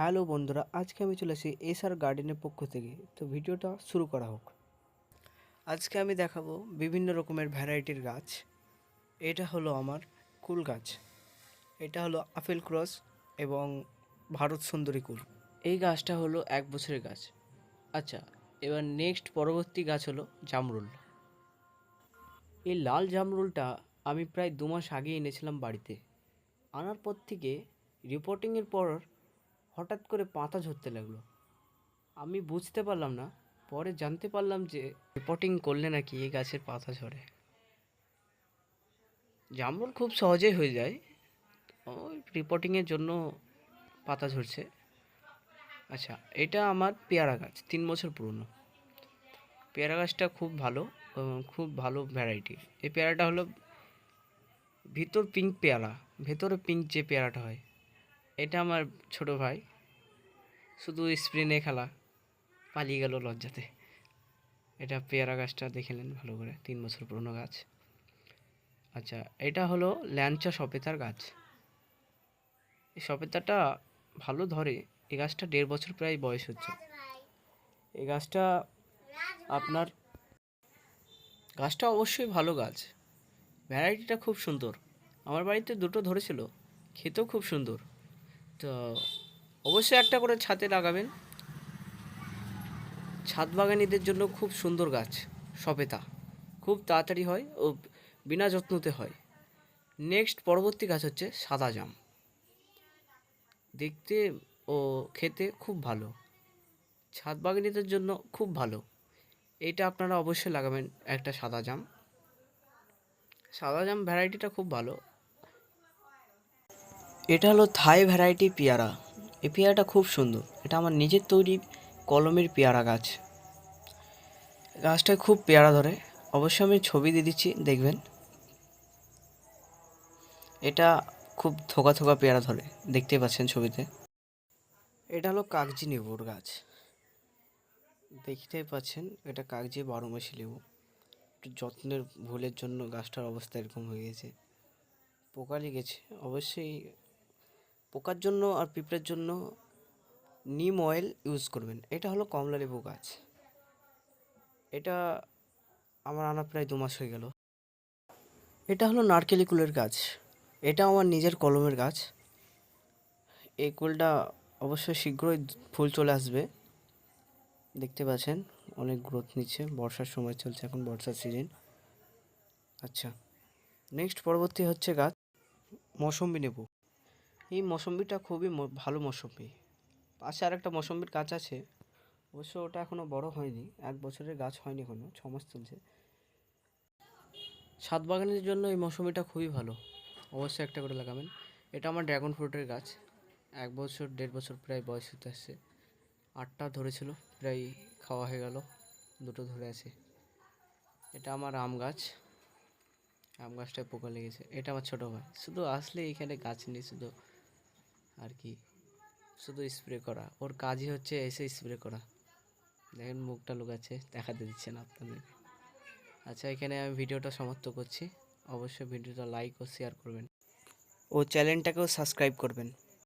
Hello বন্ধুরা, আজকে আমি চলে আসি এস আর গার্ডেনের পক্ষ থেকে। তো ভিডিওটা শুরু করা হোক। আজকে আমি দেখাবো বিভিন্ন রকমের ভ্যারাইটির গাছ। এটা হলো আমার কুল গাছ। এটা হলো আপেল ক্রস এবং ভারত সুন্দরী কুল। এই গাছটা হলো এক বছরের গাছ। আচ্ছা এবার নেক্সট পরবর্তী গাছ হলো জামরুল। এই লাল জামরুলটা আমি প্রায় দু মাস আগে এনেছিলাম বাড়িতে। আনার পর থেকে রিপোর্টিংয়ের পর হঠাৎ করে পাতা ঝরতে লাগল। আমি বুঝতে পারলাম না, পরে জানতে পারলাম যে রিপোর্টিং করলে নাকি এই গাছের পাতা ঝরে। জামরুল খুব সহজেই হয়ে যায়। ওই রিপোর্টিংয়ের জন্য পাতা ঝরছে। আচ্ছা এটা আমার পেয়ারা গাছ, তিন বছর পুরনো। পেয়ারা গাছটা খুব ভালো খুব ভালো ভ্যারাইটি এই পেয়ারাটা হলো ভিতর পিঙ্ক পেয়ারা, ভেতরে পিঙ্ক যে পেয়ারাটা হয় এটা আমার ছোট ভাই। শুধু স্প্রিনে খেলা। পালিয়ে গেল লজ্জাতে। এটা পেয়ারা গাছটা দেখে নেন ভালো করে। তিন বছর পুরনো গাছ। আচ্ছা এটা হলো ল্যাংচা সপেতার গাছ। এই সপেতাটা ভালো ধরে। এই গাছটা দেড় বছর প্রায় বয়স হচ্ছে। এই গাছটা আপনার গাছটা অবশ্যই ভালো গাছ। ভ্যারাইটিটা খুব সুন্দর। আমার বাড়িতে দুটো ধরেছিল। খেতেও খুব সুন্দর। তো অবশ্যই একটা করে ছাদে লাগাবেন। ছাদ বাগানিদের জন্য খুব সুন্দর গাছ, সবেতা। খুব তাড়াতাড়ি হয় ও বিনা যত্নতে হয়। নেক্সট পরবর্তী গাছ হচ্ছে সাদা জাম। দেখতে ও খেতে খুব ভালো। ছাদ বাগানিদের জন্য খুব ভালো। এটা আপনারা অবশ্যই লাগাবেন একটা সাদা জাম। সাদা জাম ভ্যারাইটিটা খুব ভালো। এটা হলো থাই ভ্যারাইটি পেয়ারা। এই পেয়ারাটা খুব সুন্দর। এটা আমার নিজের তৈরি কলমের পেয়ারা গাছ। গাছটায় খুব পেয়ারা ধরে। অবশ্যই আমি ছবি দিয়ে দিচ্ছি, দেখবেন। এটা খুব থোকা থোকা পেয়ারা ধরে। দেখতে পাচ্ছেন ছবিতে। এটা হলো কাগজি লেবুর গাছ। দেখতেই পাচ্ছেন, এটা কাগজি বারো মাসি লেবু। একটু যত্নের ভুলের জন্য গাছটার অবস্থা এরকম হয়ে গেছে। পোকা লেগেছে। অবশ্যই পোকার জন্য আর পিঁপড়ের জন্য নিম অয়েল ইউজ করবেন। এটা হলো কমলা লেবু গাছ। এটা আমার আনা প্রায় দু মাস হয়ে গেল। এটা হলো নারকেলি কুলের গাছ। এটা আমার নিজের কলমের গাছ। এই কুলটা অবশ্যই শীঘ্রই ফুল চলে আসবে। দেখতে পাচ্ছেন, অনেক গ্রোথ নিচ্ছে। বর্ষার সময় চলছে এখন, বর্ষার সিজন আচ্ছা নেক্সট পরবর্তী হচ্ছে গাছ, মৌসম্বি নেবু এই মৌসম্বিটা খুবই ভালো মৌসম্বি। পাশে আর একটা মৌসম্বির গাছ আছে, অবশ্য ওটা এখনও বড় হয়নি, এক বছরের গাছ হয়নি এখনও ছ মাস চলছে। ছাদ বাগানের জন্য এই মৌসুমিটা খুবই ভালো, অবশ্যই একটা করে লাগাবেন। এটা আমার ড্রাগন ফ্রুটের গাছ, এক বছর, দেড় বছর প্রায় বয়স হতে আসছে। আটটা ধরেছিল, প্রায় খাওয়া হয়ে গেল, দুটো ধরে আছে। এটা আমার আম গাছ, আম গাছটায় পোকা লেগেছে, এটা আমার ছোটো ভাই, শুধু আসলে এখানে গাছ নেই, শুধু আর কি শুধু স্প্রে করা। ওর কাজই হচ্ছে এসে স্প্রে করা। দেখেন মুখটা লুকাচ্ছে, দেখাতে দিচ্ছেন আপনাদের। আচ্ছা এখানে আমি ভিডিওটা সমাপ্ত করছি। অবশ্যই ভিডিওটা লাইক ও শেয়ার করবেন। ও চ্যানেলটাকেও সাবস্ক্রাইব করবেন।